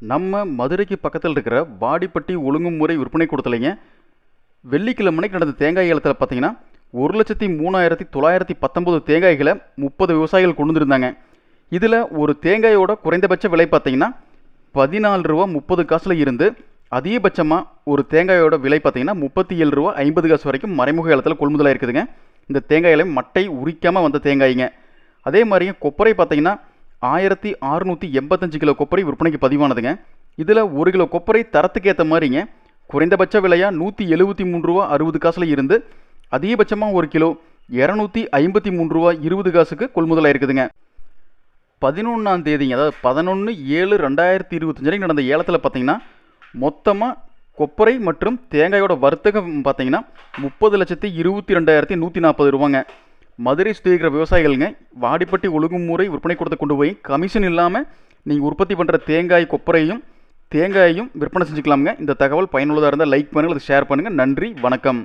நம்ம மதுரைக்கு பக்கத்தில் இருக்கிற வாடிப்பட்டி ஒழுங்குமுறை விற்பனை கொடுத்தலைங்க. வெள்ளிக்கிழமைக்கு நடந்த தேங்காய் ஏலத்தில் பார்த்தீங்கன்னா ஒரு லட்சத்தி மூணாயிரத்தி தொள்ளாயிரத்தி பத்தொம்போது தேங்காய்களை முப்பது விவசாயிகள் கொண்டு வந்திருந்தாங்க. இதில் ஒரு தேங்காயோட குறைந்தபட்ச விலை பார்த்தீங்கன்னா பதினாலு ரூபா முப்பது காசில் இருந்து அதிகபட்சமாக ஒரு தேங்காயோட விலை பார்த்தீங்கன்னா முப்பத்தி ஏழு ரூபா ஐம்பது காசு வரைக்கும் மறைமுக ஏலத்தில் கொள்முதலாக இருக்குதுங்க. இந்த தேங்காயில மட்டை உரிக்காமல் வந்த தேங்காய்ங்க. அதே மாதிரிங்க கொப்பரை பார்த்தீங்கன்னா ஆயிரத்தி அறுநூற்றி எண்பத்தஞ்சு கிலோ கொப்பரை விற்பனைக்கு பதிவானதுங்க. இதில் ஒரு கிலோ கொப்பரை தரத்துக்கு ஏற்ற மாதிரிங்க. குறைந்தபட்ச விலையாக நூற்றி எழுபத்தி மூணு ரூபா அறுபது காசில் இருந்து அதிகபட்சமாக ஒரு கிலோ இரநூத்தி ஐம்பத்தி மூணு ரூபா இருபது காசுக்கு கொள்முதலாக இருக்குதுங்க பதினொன்றாம் தேதிங்க அதாவது பதினொன்று ஏழு ரெண்டாயிரத்தி இருபத்தஞ்சு நடந்த ஏலத்தில் பார்த்தீங்கன்னா மொத்தமாக கொப்பரை மற்றும் தேங்காயோட வர்த்தகம் பார்த்தீங்கன்னா முப்பது லட்சத்தி இருபத்தி ரெண்டாயிரத்தி நூற்றி நாற்பது ரூபாங்க. மதுரை சுற்றி விவசாயிகளுங்க வாடிப்பட்டி ஒழுங்குமுறை விற்பனை கொடுத்து கொண்டு போய் கமிஷன் இல்லாமல் நீங்கள் உற்பத்தி பண்ணுற தேங்காய் கொப்பரையும் தேங்காயையும் விற்பனை செஞ்சுக்கலாமுங்க. இந்த தகவல் பயனுள்ளதாக இருந்தால் லைக் பண்ணுங்கள் அதை ஷேர் பண்ணுங்கள் நன்றி வணக்கம்.